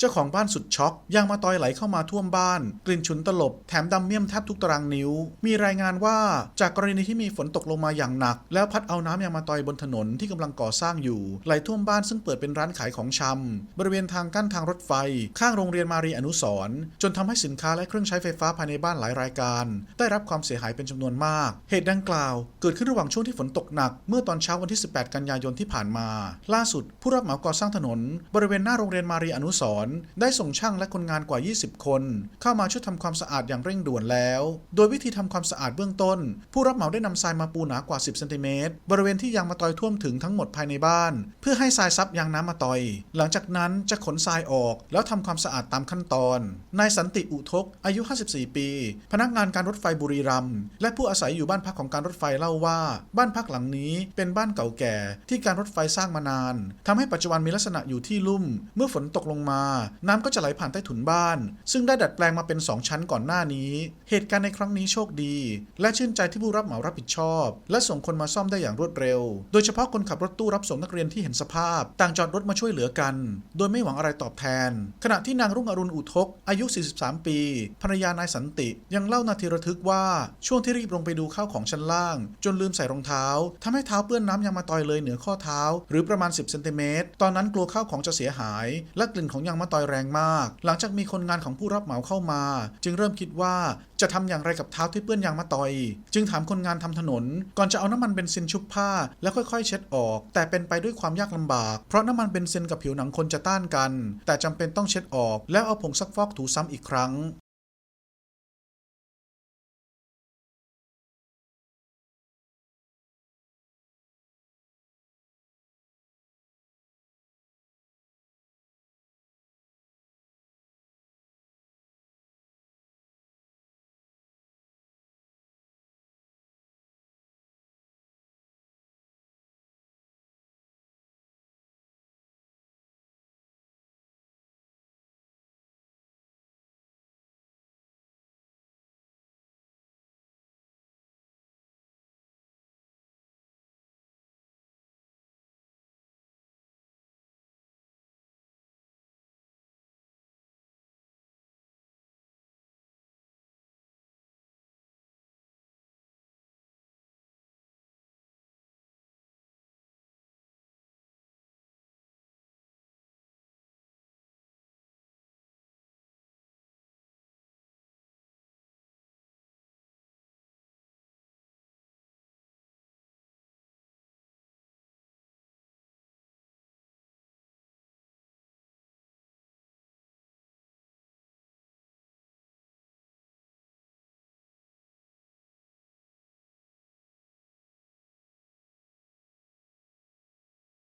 เจ้าของบ้านสุดช็อกยางมาตอยไหลเข้ามาท่วมบ้าน กลิ่นฉุนตลบแถมดำเมี่ยมแทบทุกตารางนิ้ว มีรายงานว่าจากกรณีที่มีฝนตกลงมาอย่างหนัก แล้วพัดเอาน้ำยางมาตอยบนถนนที่กำลังก่อสร้างอยู่ ไหลท่วมบ้านซึ่งเปิดเป็นร้านขายของชำบริเวณทางกั้นทางรถไฟ ข้างโรงเรียนมารีอนุสรจนทำให้สินค้าและเครื่องใช้ไฟฟ้าภายในบ้านหลายรายการ ได้รับความเสียหายเป็นจำนวนมาก เหตุดังกล่าวเกิดขึ้นระหว่างช่วงที่ฝนตกหนัก เมื่อตอนเช้าวันที่ 18 กันยายนที่ผ่านมา ล่าสุดผู้รับเหมาก่อสร้างถนน บริเวณหน้าโรงเรียนมารีอนุสรณ์ได้ส่งช่างและคนงานกว่า 20 คน เข้ามาช่วยทำความสะอาดอย่างเร่งด่วนแล้ว โดยวิธีทำความสะอาดเบื้องต้น ผู้รับเหมาได้นำทรายมาปูหนากว่า 10 เซนติเมตร บริเวณที่ยางมะตอยท่วมถึงทั้งหมดภายในบ้าน เพื่อให้ทรายซับยางน้ำมะตอย หลังจากนั้นจะขนทรายออก แล้วทำความสะอาดตามขั้นตอน นายสันติอุทก อายุ 54 ปี พนักงานการรถไฟบุรีรัมย์และผู้อาศัยอยู่บ้านพักของการรถไฟเล่าว่า บ้านพักหลังนี้เป็นบ้านเก่าแก่ที่การรถไฟสร้างมานานทำให้ปัจจุบันมีลักษณะอยู่ที่ลุ่ม เมื่อฝนตกลงมาน้ำก็จะไหลผ่านใต้ถุนบ้าน ซึ่งได้ดัดแปลงมาเป็น 2 ชั้นก่อนหน้านี้ เหตุการณ์ในครั้งนี้โชคดี และชื่นใจที่ผู้รับเหมารับผิดชอบ และส่งคนมาซ่อมได้อย่างรวดเร็ว โดยเฉพาะคนขับรถตู้รับส่งนักเรียนที่เห็นสภาพ ต่างจอดรถมาช่วยเหลือกัน โดยไม่หวังอะไรตอบแทน ขณะที่นางรุ่งอรุณอุทก อายุ 43 ปี ภรรยานายสันติ ยังเล่านาทีระทึกว่าช่วงที่รีบลงไปดูข้าวของชั้นล่าง จนลืมใส่รองเท้าทำให้เท้าเปื้อนน้ำยางมาตอยเลยเหนือข้อเท้า หรือประมาณ 10 เซนติเมตร ตอนนั้นกลัวข้าวของจะเสียหาย และกลิ่นของยางมะตอยแรงมาก หลังจากมีคนงานของผู้รับเหมาเข้ามา จึงเริ่มคิดว่าจะทำอย่างไรกับเท้าที่เปื้อนยางมะตอย จึงถามคนงานทำถนน ก่อนจะเอาน้ำมันเบนซินชุบผ้า แล้วค่อยๆ เช็ดออก แต่เป็นไปด้วยความยากลำบาก เพราะน้ำมันเบนซินกับผิวหนังคนจะต้านกัน แต่จำเป็นต้องเช็ดออก แล้วเอาผงซักฟอกถูซ้ำอีกครั้ง